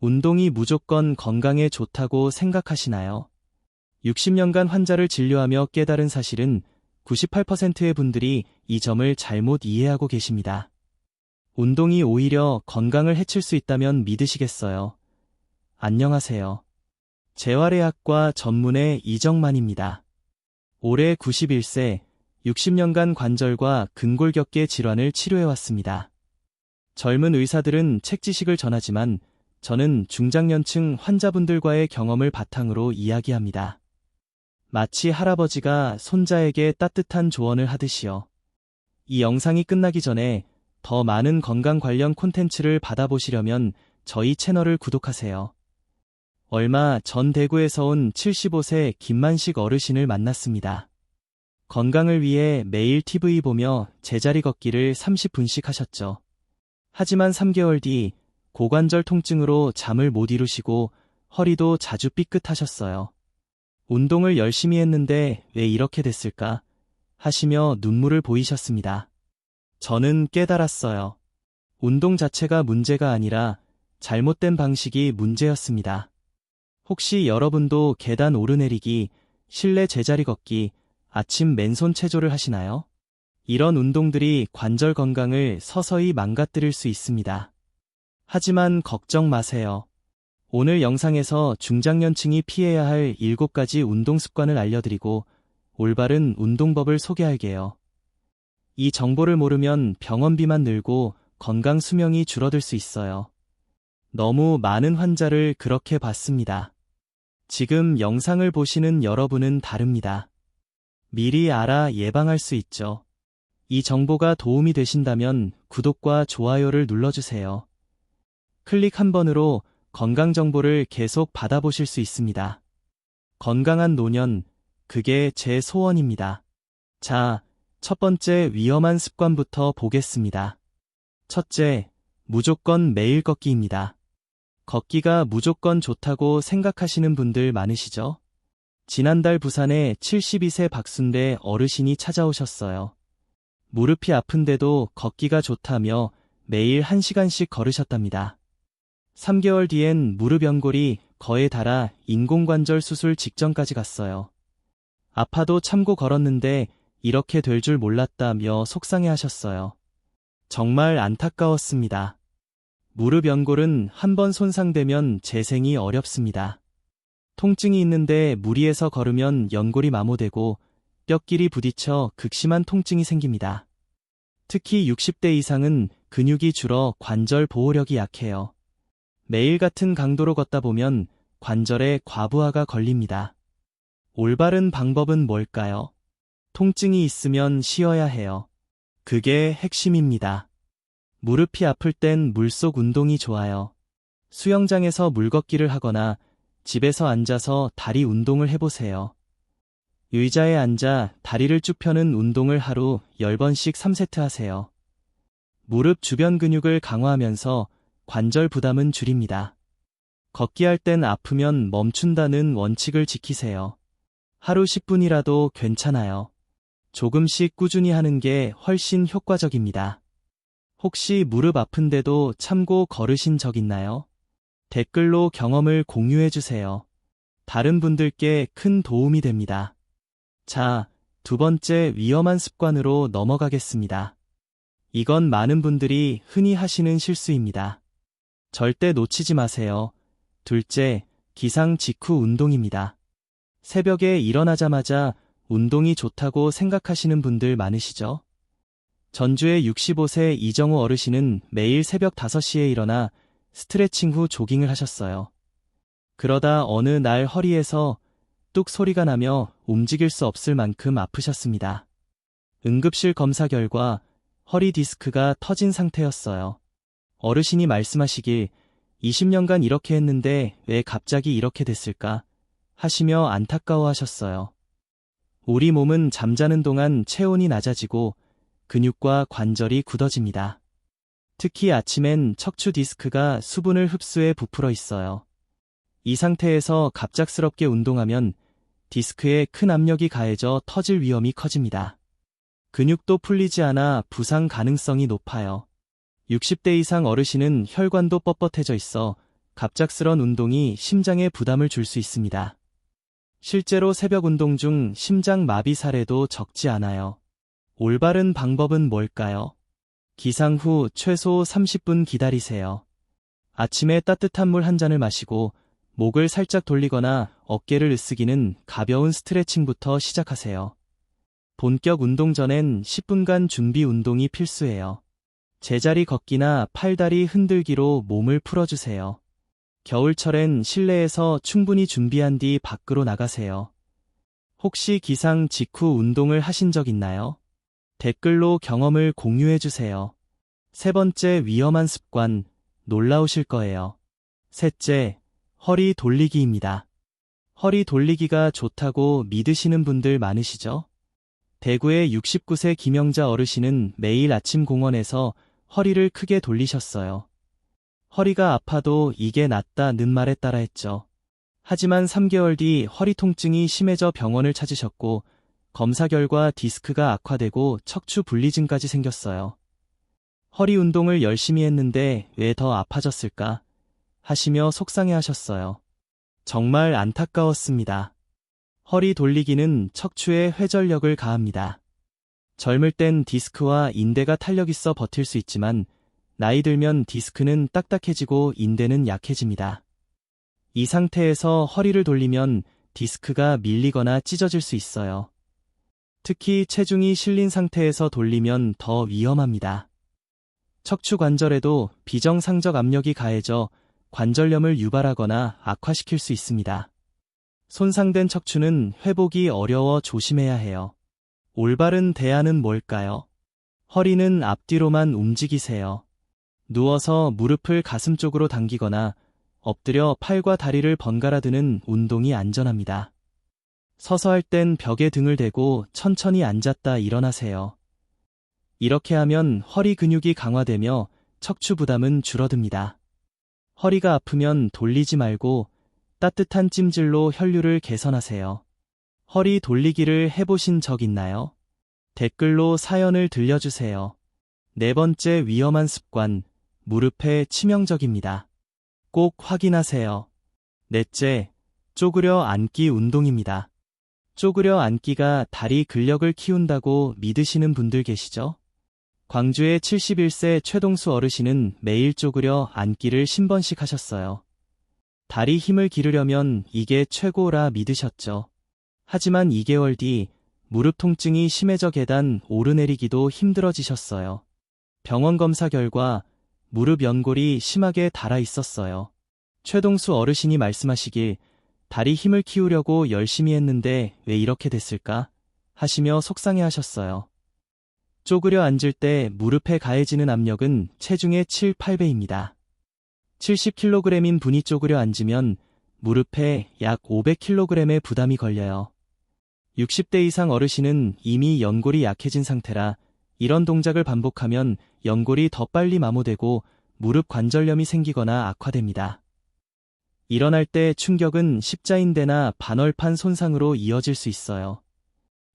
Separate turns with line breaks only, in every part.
운동이 무조건 건강에 좋다고 생각하시나요? 60년간 환자를 진료하며 깨달은 사실은 98%의 분들이 이 점을 잘못 이해하고 계십니다. 운동이 오히려 건강을 해칠 수 있다면 믿으시겠어요? 안녕하세요. 재활의학과 전문의 이정만입니다. 올해 91세, 60년간 관절과 근골격계 질환을 치료해왔습니다. 젊은 의사들은 책 지식을 전하지만 저는 중장년층 환자분들과의 경험을 바탕으로 이야기합니다. 마치 할아버지가 손자에게 따뜻한 조언을 하듯이요. 이 영상이 끝나기 전에 더 많은 건강 관련 콘텐츠를 받아보시려면 저희 채널을 구독하세요. 얼마 전 대구에서 온 75세 김만식 어르신을 만났습니다. 건강을 위해 매일 TV 보며 제자리 걷기를 30분씩 하셨죠. 하지만 3개월 뒤 고관절 통증으로 잠을 못 이루시고 허리도 자주 삐끗하셨어요. 운동을 열심히 했는데 왜 이렇게 됐을까? 하시며 눈물을 보이셨습니다. 저는 깨달았어요. 운동 자체가 문제가 아니라 잘못된 방식이 문제였습니다. 혹시 여러분도 계단 오르내리기, 실내 제자리 걷기, 아침 맨손 체조를 하시나요? 이런 운동들이 관절 건강을 서서히 망가뜨릴 수 있습니다. 하지만 걱정 마세요. 오늘 영상에서 중장년층이 피해야 할 7가지 운동 습관을 알려드리고 올바른 운동법을 소개할게요. 이 정보를 모르면 병원비만 늘고 건강 수명이 줄어들 수 있어요. 너무 많은 환자를 그렇게 봤습니다. 지금 영상을 보시는 여러분은 다릅니다. 미리 알아 예방할 수 있죠. 이 정보가 도움이 되신다면 구독과 좋아요를 눌러주세요. 클릭 한 번으로 건강 정보를 계속 받아보실 수 있습니다. 건강한 노년, 그게 제 소원입니다. 자, 첫 번째 위험한 습관부터 보겠습니다. 첫째, 무조건 매일 걷기입니다. 걷기가 무조건 좋다고 생각하시는 분들 많으시죠? 지난달 부산에 72세 박순대 어르신이 찾아오셨어요. 무릎이 아픈데도 걷기가 좋다며 매일 1시간씩 걸으셨답니다. 3개월 뒤엔 무릎 연골이 거에 달아 인공관절 수술 직전까지 갔어요. 아파도 참고 걸었는데 이렇게 될 줄 몰랐다며 속상해 하셨어요. 정말 안타까웠습니다. 무릎 연골은 한 번 손상되면 재생이 어렵습니다. 통증이 있는데 무리해서 걸으면 연골이 마모되고 뼈끼리 부딪혀 극심한 통증이 생깁니다. 특히 60대 이상은 근육이 줄어 관절 보호력이 약해요. 매일 같은 강도로 걷다 보면 관절에 과부하가 걸립니다. 올바른 방법은 뭘까요? 통증이 있으면 쉬어야 해요. 그게 핵심입니다. 무릎이 아플 땐 물속 운동이 좋아요. 수영장에서 물걷기를 하거나 집에서 앉아서 다리 운동을 해보세요. 의자에 앉아 다리를 쭉 펴는 운동을 하루 10번씩 3세트 하세요. 무릎 주변 근육을 강화하면서 관절 부담은 줄입니다. 걷기 할 땐 아프면 멈춘다는 원칙을 지키세요. 하루 10분이라도 괜찮아요. 조금씩 꾸준히 하는 게 훨씬 효과적입니다. 혹시 무릎 아픈데도 참고 걸으신 적 있나요? 댓글로 경험을 공유해 주세요. 다른 분들께 큰 도움이 됩니다. 자, 두 번째 위험한 습관으로 넘어가겠습니다. 이건 많은 분들이 흔히 하시는 실수입니다. 절대 놓치지 마세요. 둘째, 기상 직후 운동입니다. 새벽에 일어나자마자 운동이 좋다고 생각하시는 분들 많으시죠? 전주의 65세 이정우 어르신은 매일 새벽 5시에 일어나 스트레칭 후 조깅을 하셨어요. 그러다 어느 날 허리에서 뚝 소리가 나며 움직일 수 없을 만큼 아프셨습니다. 응급실 검사 결과 허리 디스크가 터진 상태였어요. 어르신이 말씀하시길 20년간 이렇게 했는데 왜 갑자기 이렇게 됐을까 하시며 안타까워 하셨어요. 우리 몸은 잠자는 동안 체온이 낮아지고 근육과 관절이 굳어집니다. 특히 아침엔 척추 디스크가 수분을 흡수해 부풀어 있어요. 이 상태에서 갑작스럽게 운동하면 디스크에 큰 압력이 가해져 터질 위험이 커집니다. 근육도 풀리지 않아 부상 가능성이 높아요. 60대 이상 어르신은 혈관도 뻣뻣해져 있어 갑작스런 운동이 심장에 부담을 줄 수 있습니다. 실제로 새벽 운동 중 심장 마비 사례도 적지 않아요. 올바른 방법은 뭘까요? 기상 후 최소 30분 기다리세요. 아침에 따뜻한 물 한 잔을 마시고 목을 살짝 돌리거나 어깨를 으쓱이는 가벼운 스트레칭부터 시작하세요. 본격 운동 전엔 10분간 준비 운동이 필수예요. 제자리 걷기나 팔다리 흔들기로 몸을 풀어주세요. 겨울철엔 실내에서 충분히 준비한 뒤 밖으로 나가세요. 혹시 기상 직후 운동을 하신 적 있나요? 댓글로 경험을 공유해 주세요. 세 번째 위험한 습관, 놀라우실 거예요. 셋째, 허리 돌리기입니다. 허리 돌리기가 좋다고 믿으시는 분들 많으시죠? 대구의 69세 김영자 어르신은 매일 아침 공원에서 허리를 크게 돌리셨어요. 허리가 아파도 이게 낫다는 말에 따라 했죠. 하지만 3개월 뒤 허리 통증이 심해져 병원을 찾으셨고 검사 결과 디스크가 악화되고 척추 분리증까지 생겼어요. 허리 운동을 열심히 했는데 왜 더 아파졌을까? 하시며 속상해 하셨어요. 정말 안타까웠습니다. 허리 돌리기는 척추에 회전력을 가합니다. 젊을 땐 디스크와 인대가 탄력 있어 버틸 수 있지만 나이 들면 디스크는 딱딱해지고 인대는 약해집니다. 이 상태에서 허리를 돌리면 디스크가 밀리거나 찢어질 수 있어요. 특히 체중이 실린 상태에서 돌리면 더 위험합니다. 척추 관절에도 비정상적 압력이 가해져 관절염을 유발하거나 악화시킬 수 있습니다. 손상된 척추는 회복이 어려워 조심해야 해요. 올바른 대안은 뭘까요? 허리는 앞뒤로만 움직이세요. 누워서 무릎을 가슴 쪽으로 당기거나 엎드려 팔과 다리를 번갈아 드는 운동이 안전합니다. 서서 할 땐 벽에 등을 대고 천천히 앉았다 일어나세요. 이렇게 하면 허리 근육이 강화되며 척추 부담은 줄어듭니다. 허리가 아프면 돌리지 말고 따뜻한 찜질로 혈류를 개선하세요. 허리 돌리기를 해보신 적 있나요? 댓글로 사연을 들려주세요. 네 번째 위험한 습관, 무릎에 치명적입니다. 꼭 확인하세요. 넷째, 쪼그려 앉기 운동입니다. 쪼그려 앉기가 다리 근력을 키운다고 믿으시는 분들 계시죠? 광주의 71세 최동수 어르신은 매일 쪼그려 앉기를 10번씩 하셨어요. 다리 힘을 기르려면 이게 최고라 믿으셨죠. 하지만 2개월 뒤 무릎 통증이 심해져 계단 오르내리기도 힘들어지셨어요. 병원 검사 결과 무릎 연골이 심하게 닳아 있었어요. 최동수 어르신이 말씀하시길 다리 힘을 키우려고 열심히 했는데 왜 이렇게 됐을까? 하시며 속상해 하셨어요. 쪼그려 앉을 때 무릎에 가해지는 압력은 체중의 7, 8배입니다. 70kg인 분이 쪼그려 앉으면 무릎에 약 500kg의 부담이 걸려요. 60대 이상 어르신은 이미 연골이 약해진 상태라 이런 동작을 반복하면 연골이 더 빨리 마모되고 무릎 관절염이 생기거나 악화됩니다. 일어날 때 충격은 십자인대나 반월판 손상으로 이어질 수 있어요.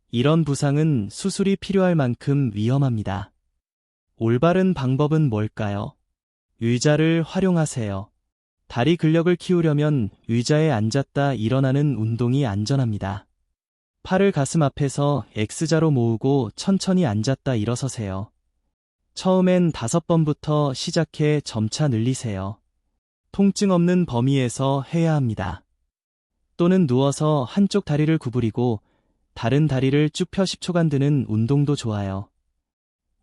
이런 부상은 수술이 필요할 만큼 위험합니다. 올바른 방법은 뭘까요? 의자를 활용하세요. 다리 근력을 키우려면 의자에 앉았다 일어나는 운동이 안전합니다. 팔을 가슴 앞에서 X자로 모으고 천천히 앉았다 일어서세요. 처음엔 다섯 번부터 시작해 점차 늘리세요. 통증 없는 범위에서 해야 합니다. 또는 누워서 한쪽 다리를 구부리고 다른 다리를 쭉 펴 10초간 드는 운동도 좋아요.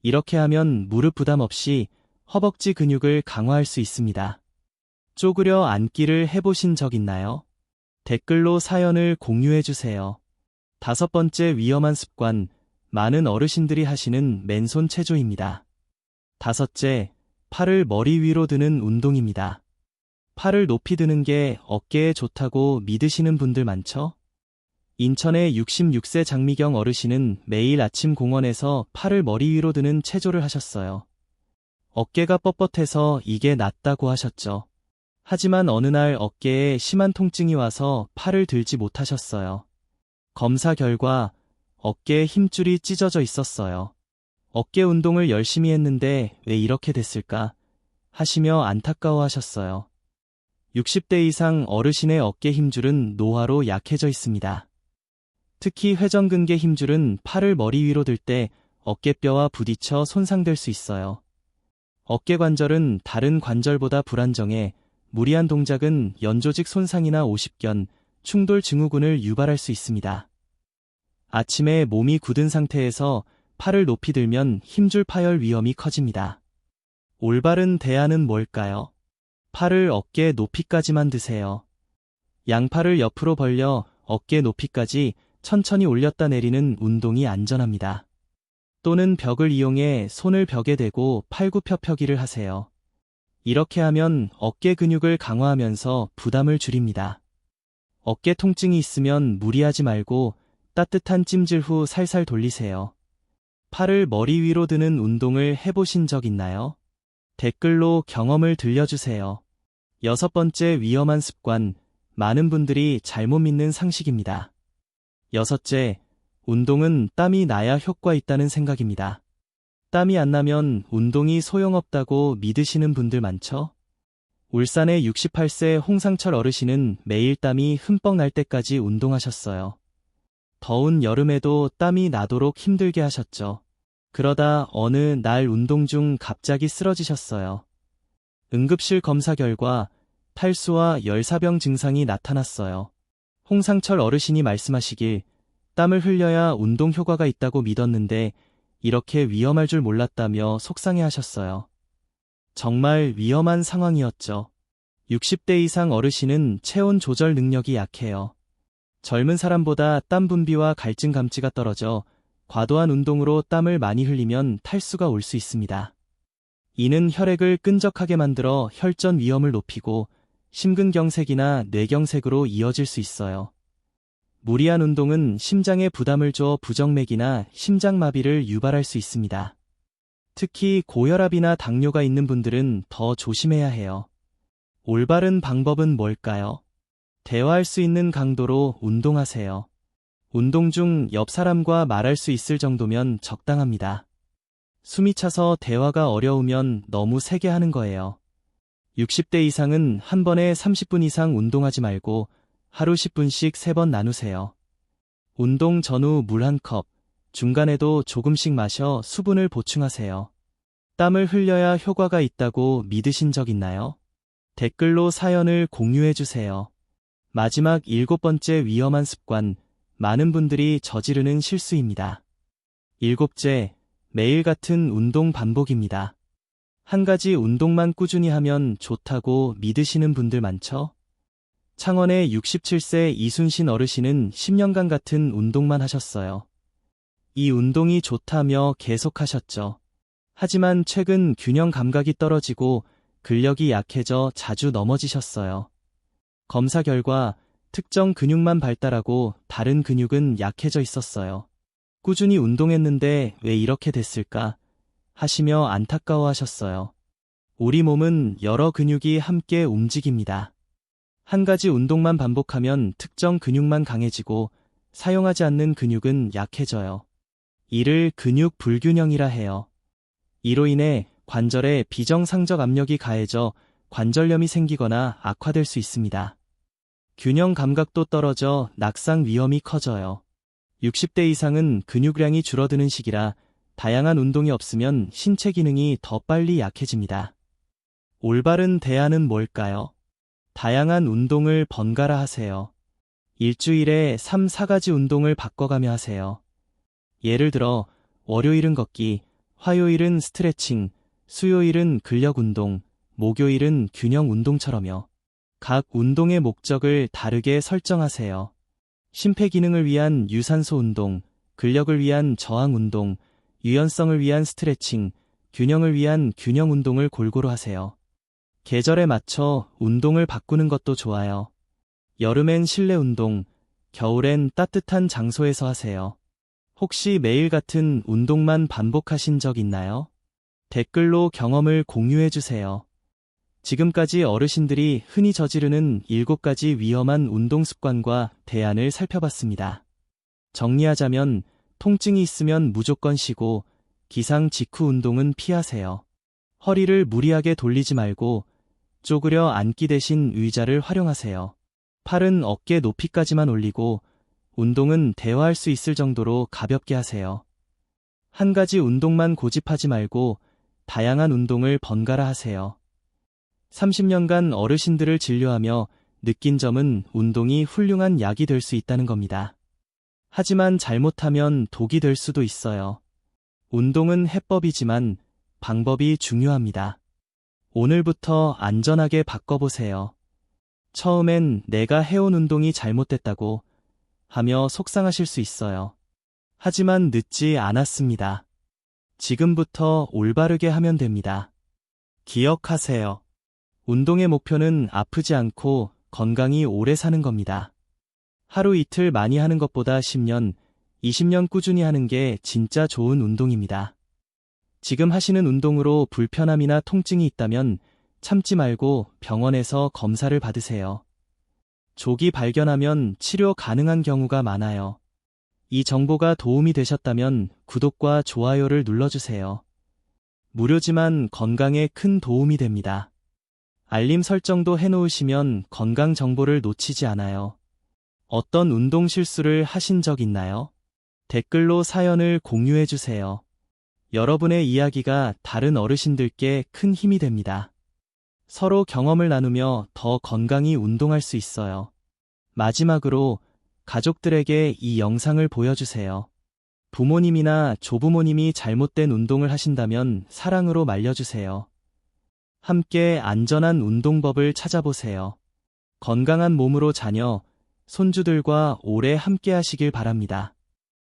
이렇게 하면 무릎 부담 없이 허벅지 근육을 강화할 수 있습니다. 쪼그려 앉기를 해보신 적 있나요? 댓글로 사연을 공유해 주세요. 다섯 번째 위험한 습관, 많은 어르신들이 하시는 맨손 체조입니다. 다섯째, 팔을 머리 위로 드는 운동입니다. 팔을 높이 드는 게 어깨에 좋다고 믿으시는 분들 많죠? 인천의 66세 장미경 어르신은 매일 아침 공원에서 팔을 머리 위로 드는 체조를 하셨어요. 어깨가 뻣뻣해서 이게 낫다고 하셨죠. 하지만 어느 날 어깨에 심한 통증이 와서 팔을 들지 못하셨어요. 검사 결과 어깨에 힘줄이 찢어져 있었어요. 어깨 운동을 열심히 했는데 왜 이렇게 됐을까? 하시며 안타까워 하셨어요. 60대 이상 어르신의 어깨 힘줄은 노화로 약해져 있습니다. 특히 회전근개 힘줄은 팔을 머리 위로 들 때 어깨뼈와 부딪혀 손상될 수 있어요. 어깨 관절은 다른 관절보다 불안정해 무리한 동작은 연조직 손상이나 오십견, 충돌 증후군을 유발할 수 있습니다. 아침에 몸이 굳은 상태에서 팔을 높이 들면 힘줄 파열 위험이 커집니다. 올바른 대안은 뭘까요? 팔을 어깨 높이까지만 드세요. 양팔을 옆으로 벌려 어깨 높이까지 천천히 올렸다 내리는 운동이 안전합니다. 또는 벽을 이용해 손을 벽에 대고 팔굽혀펴기를 하세요. 이렇게 하면 어깨 근육을 강화하면서 부담을 줄입니다. 어깨 통증이 있으면 무리하지 말고 따뜻한 찜질 후 살살 돌리세요. 팔을 머리 위로 드는 운동을 해보신 적 있나요? 댓글로 경험을 들려주세요. 여섯 번째 위험한 습관, 많은 분들이 잘못 믿는 상식입니다. 여섯째, 운동은 땀이 나야 효과 있다는 생각입니다. 땀이 안 나면 운동이 소용없다고 믿으시는 분들 많죠? 울산의 68세 홍상철 어르신은 매일 땀이 흠뻑 날 때까지 운동하셨어요. 더운 여름에도 땀이 나도록 힘들게 하셨죠. 그러다 어느 날 운동 중 갑자기 쓰러지셨어요. 응급실 검사 결과 탈수와 열사병 증상이 나타났어요. 홍상철 어르신이 말씀하시길 땀을 흘려야 운동 효과가 있다고 믿었는데 이렇게 위험할 줄 몰랐다며 속상해 하셨어요. 정말 위험한 상황이었죠. 60대 이상 어르신은 체온 조절 능력이 약해요. 젊은 사람보다 땀 분비와 갈증 감지가 떨어져 과도한 운동으로 땀을 많이 흘리면 탈수가 올 수 있습니다. 이는 혈액을 끈적하게 만들어 혈전 위험을 높이고 심근경색이나 뇌경색으로 이어질 수 있어요. 무리한 운동은 심장에 부담을 줘 부정맥이나 심장마비를 유발할 수 있습니다. 특히 고혈압이나 당뇨가 있는 분들은 더 조심해야 해요. 올바른 방법은 뭘까요? 대화할 수 있는 강도로 운동하세요. 운동 중 옆 사람과 말할 수 있을 정도면 적당합니다. 숨이 차서 대화가 어려우면 너무 세게 하는 거예요. 60대 이상은 한 번에 30분 이상 운동하지 말고 하루 10분씩 3번 나누세요. 운동 전후 물 한 컵, 중간에도 조금씩 마셔 수분을 보충하세요. 땀을 흘려야 효과가 있다고 믿으신 적 있나요? 댓글로 사연을 공유해 주세요. 마지막 일곱 번째 위험한 습관, 많은 분들이 저지르는 실수입니다. 일곱째, 매일 같은 운동 반복입니다. 한 가지 운동만 꾸준히 하면 좋다고 믿으시는 분들 많죠? 창원의 67세 이순신 어르신은 10년간 같은 운동만 하셨어요. 이 운동이 좋다며 계속하셨죠. 하지만 최근 균형 감각이 떨어지고 근력이 약해져 자주 넘어지셨어요. 검사 결과 특정 근육만 발달하고 다른 근육은 약해져 있었어요. 꾸준히 운동했는데 왜 이렇게 됐을까? 하시며 안타까워 하셨어요. 우리 몸은 여러 근육이 함께 움직입니다. 한 가지 운동만 반복하면 특정 근육만 강해지고 사용하지 않는 근육은 약해져요. 이를 근육 불균형이라 해요. 이로 인해 관절에 비정상적 압력이 가해져 관절염이 생기거나 악화될 수 있습니다. 균형 감각도 떨어져 낙상 위험이 커져요. 60대 이상은 근육량이 줄어드는 시기라 다양한 운동이 없으면 신체 기능이 더 빨리 약해집니다. 올바른 대안은 뭘까요? 다양한 운동을 번갈아 하세요. 일주일에 3, 4가지 운동을 바꿔가며 하세요. 예를 들어, 월요일은 걷기, 화요일은 스트레칭, 수요일은 근력 운동, 목요일은 균형 운동처럼요. 각 운동의 목적을 다르게 설정하세요. 심폐 기능을 위한 유산소 운동, 근력을 위한 저항 운동, 유연성을 위한 스트레칭, 균형을 위한 균형 운동을 골고루 하세요. 계절에 맞춰 운동을 바꾸는 것도 좋아요. 여름엔 실내 운동, 겨울엔 따뜻한 장소에서 하세요. 혹시 매일 같은 운동만 반복하신 적 있나요? 댓글로 경험을 공유해 주세요. 지금까지 어르신들이 흔히 저지르는 7가지 위험한 운동 습관과 대안을 살펴봤습니다. 정리하자면 통증이 있으면 무조건 쉬고 기상 직후 운동은 피하세요. 허리를 무리하게 돌리지 말고 쪼그려 앉기 대신 의자를 활용하세요. 팔은 어깨 높이까지만 올리고 운동은 대화할 수 있을 정도로 가볍게 하세요. 한 가지 운동만 고집하지 말고 다양한 운동을 번갈아 하세요. 30년간 어르신들을 진료하며 느낀 점은 운동이 훌륭한 약이 될 수 있다는 겁니다. 하지만 잘못하면 독이 될 수도 있어요. 운동은 해법이지만 방법이 중요합니다. 오늘부터 안전하게 바꿔보세요. 처음엔 내가 해온 운동이 잘못됐다고 하며 속상하실 수 있어요. 하지만 늦지 않았습니다. 지금부터 올바르게 하면 됩니다. 기억하세요. 운동의 목표는 아프지 않고 건강히 오래 사는 겁니다. 하루 이틀 많이 하는 것보다 10년, 20년 꾸준히 하는 게 진짜 좋은 운동입니다. 지금 하시는 운동으로 불편함이나 통증이 있다면 참지 말고 병원에서 검사를 받으세요. 조기 발견하면 치료 가능한 경우가 많아요. 이 정보가 도움이 되셨다면 구독과 좋아요를 눌러주세요. 무료지만 건강에 큰 도움이 됩니다. 알림 설정도 해놓으시면 건강 정보를 놓치지 않아요. 어떤 운동 실수를 하신 적 있나요? 댓글로 사연을 공유해주세요. 여러분의 이야기가 다른 어르신들께 큰 힘이 됩니다. 서로 경험을 나누며 더 건강히 운동할 수 있어요. 마지막으로 가족들에게 이 영상을 보여주세요. 부모님이나 조부모님이 잘못된 운동을 하신다면 사랑으로 말려주세요. 함께 안전한 운동법을 찾아보세요. 건강한 몸으로 자녀, 손주들과 오래 함께 하시길 바랍니다.